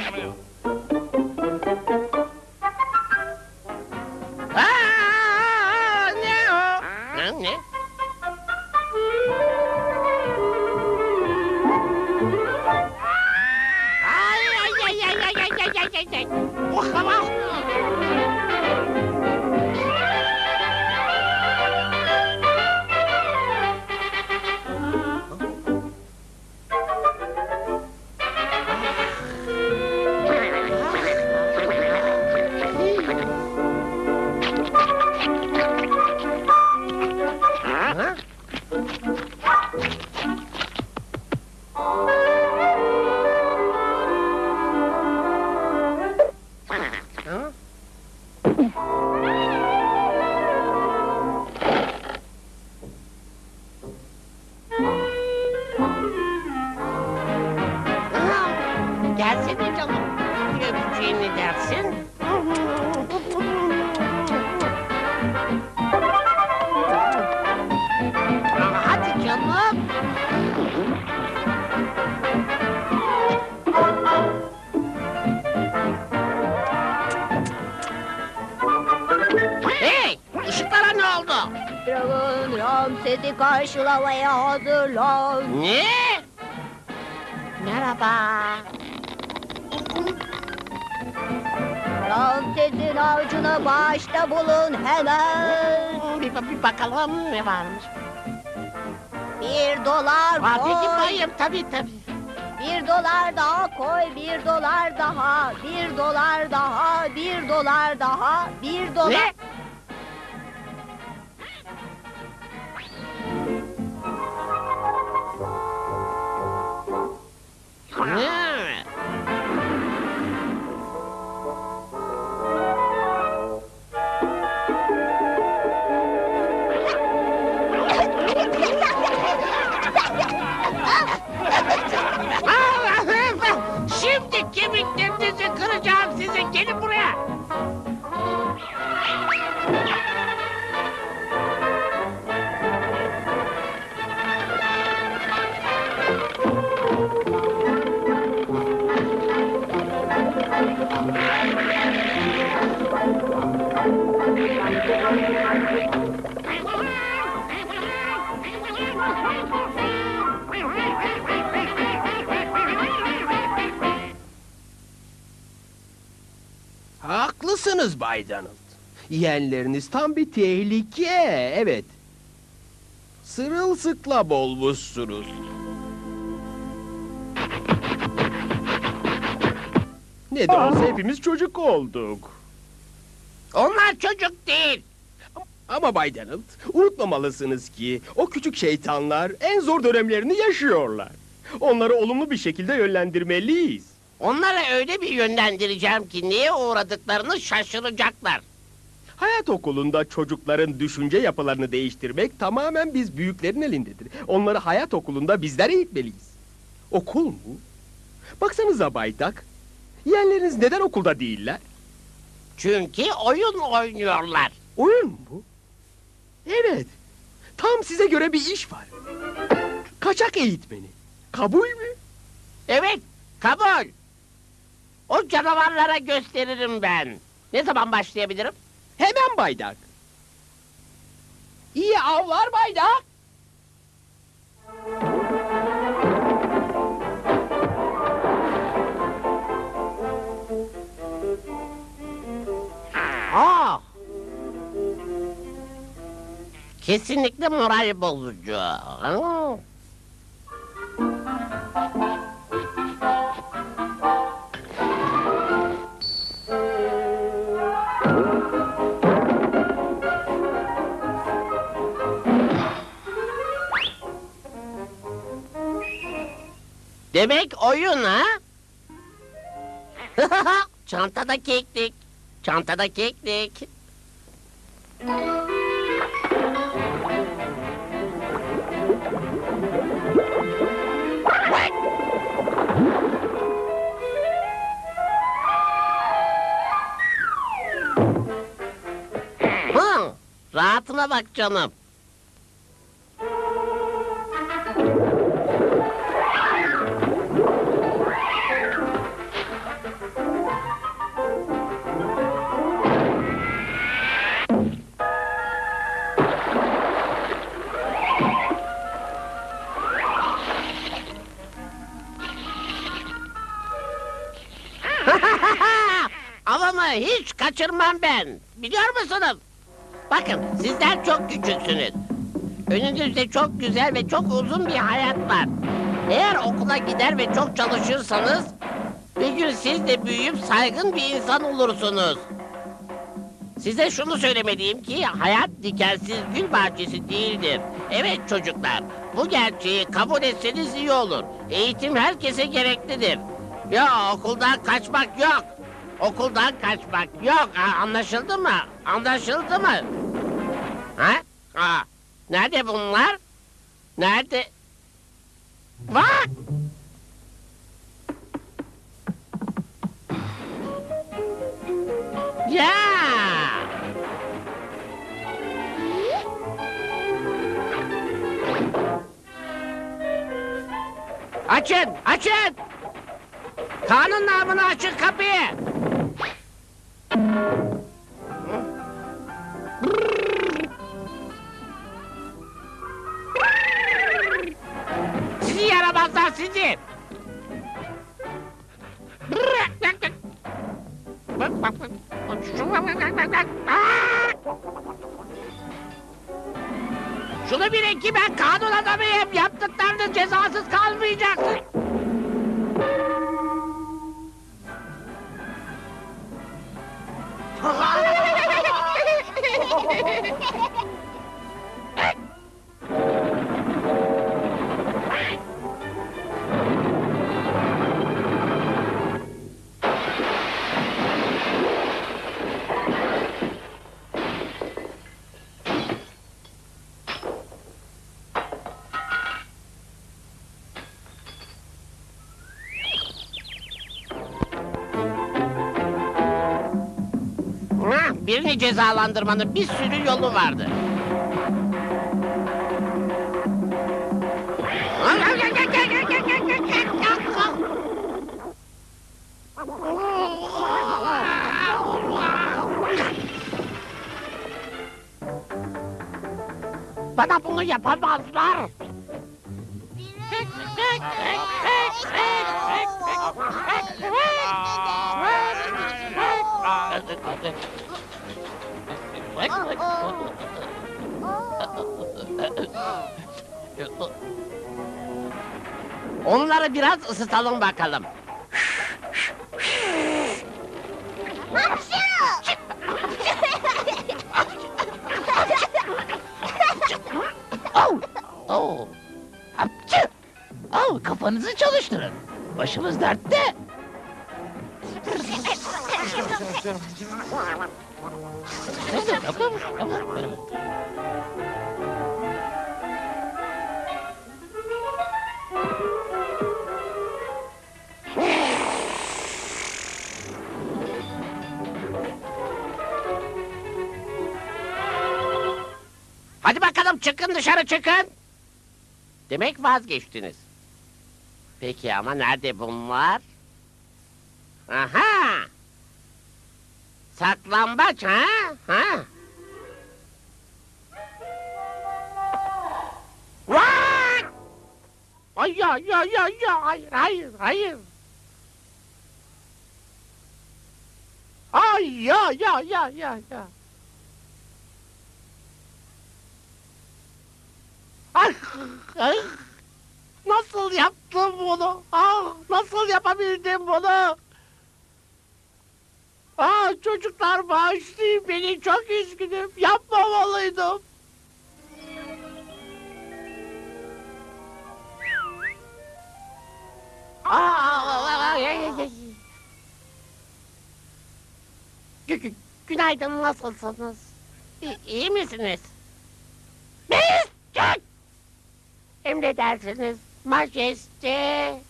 Что? Ай-яй-яй-яй-яй-яй-яй-яй! Уховал! Dragon Ramses'i karşılamaya hazırlan. Ne? Merhaba. Ramses'in avcuna bağışta bulun hemen. Bir, bir bakalım ne varmış. Bir dolar peki koy. bayım tabii tabii. Bir dolar daha koy. Bir dolar daha. Bir dolar daha. Bir dolar daha. Bir dolar. Ne? ¡Hola! Haklısınız Bay Donald. Yeğenleriniz tam bir tehlike, evet. Sırılsıklam olmuşsunuz. Ne de olsa hepimiz çocuk olduk. Onlar çocuk değil. Ama Bay Donald, unutmamalısınız ki o küçük şeytanlar en zor dönemlerini yaşıyorlar. Onları olumlu bir şekilde yönlendirmeliyiz. Onları öyle bir yönlendireceğim ki neye uğradıklarını şaşıracaklar. Hayat okulunda çocukların düşünce yapılarını değiştirmek tamamen biz büyüklerin elindedir. Onları hayat okulunda bizler eğitmeliyiz. Okul mu? Baksanıza Baydak. Yeğenleriniz neden okulda değiller? Çünkü oyun oynuyorlar. Oyun mu? Evet. Tam size göre bir iş var. Kaçak eğitmeni. Kabul mü? Evet, kabul. O canavarlara gösteririm ben. Ne zaman başlayabilirim? Hemen Baydak. İyi avlar Baydak. Aa! Kesinlikle moral bozucu. Aa! Demek oyun ha? Çantada keklik. Çantada keklik. Rahatına bak canım. Hiç kaçırmam ben. Biliyor musunuz? Bakın sizler çok küçüksünüz. Önünüzde çok güzel ve çok uzun bir hayat var. Eğer okula gider ve çok çalışırsanız bir gün siz de büyüyüp saygın bir insan olursunuz. Size şunu söylemeliyim ki hayat dikensiz gül bahçesi değildir. Evet çocuklar, bu gerçeği kabul etseniz iyi olur. Eğitim herkese gereklidir. Ya okuldan kaçmak yok. Okuldan kaçmak yok. Anlaşıldı mı? Anlaşıldı mı? Ha? Ha. Nerede bunlar? Nerede? Bak! Ya! Açın, açın! Kanun namına açın kapıyı! Sizi yaramazlar sizi! Şunu bilin ki ben kanun adamıyım. Yaptıklarınız cezasız kalmayacaksın. Birini cezalandırmanın bir sürü yolu vardı. Bana bunu yapamazlar. Onları biraz ısıtalım bakalım. Oh, oh. Hapçı. Oh, kafanızı çalıştırın. Başımız dertte. Hadi bakalım çıkın dışarı çıkın. Demek vazgeçtiniz. Peki ama nerede bunlar? Aha! Saklambaç ha? Ha? Vay! Ay ya ya ya ya hayır hayır hayır. Ay ya ya ya ya ya. Ay, ay, nasıl yaptım bunu? Ah, nasıl yapabildim bunu? Ah, çocuklar bağışlayın beni çok üzgünüm. Yapmamalıydım. Ay. Gü- gü- Günaydın nasılsınız? İ- iyi misiniz? Mescid! Emredersiniz majeste.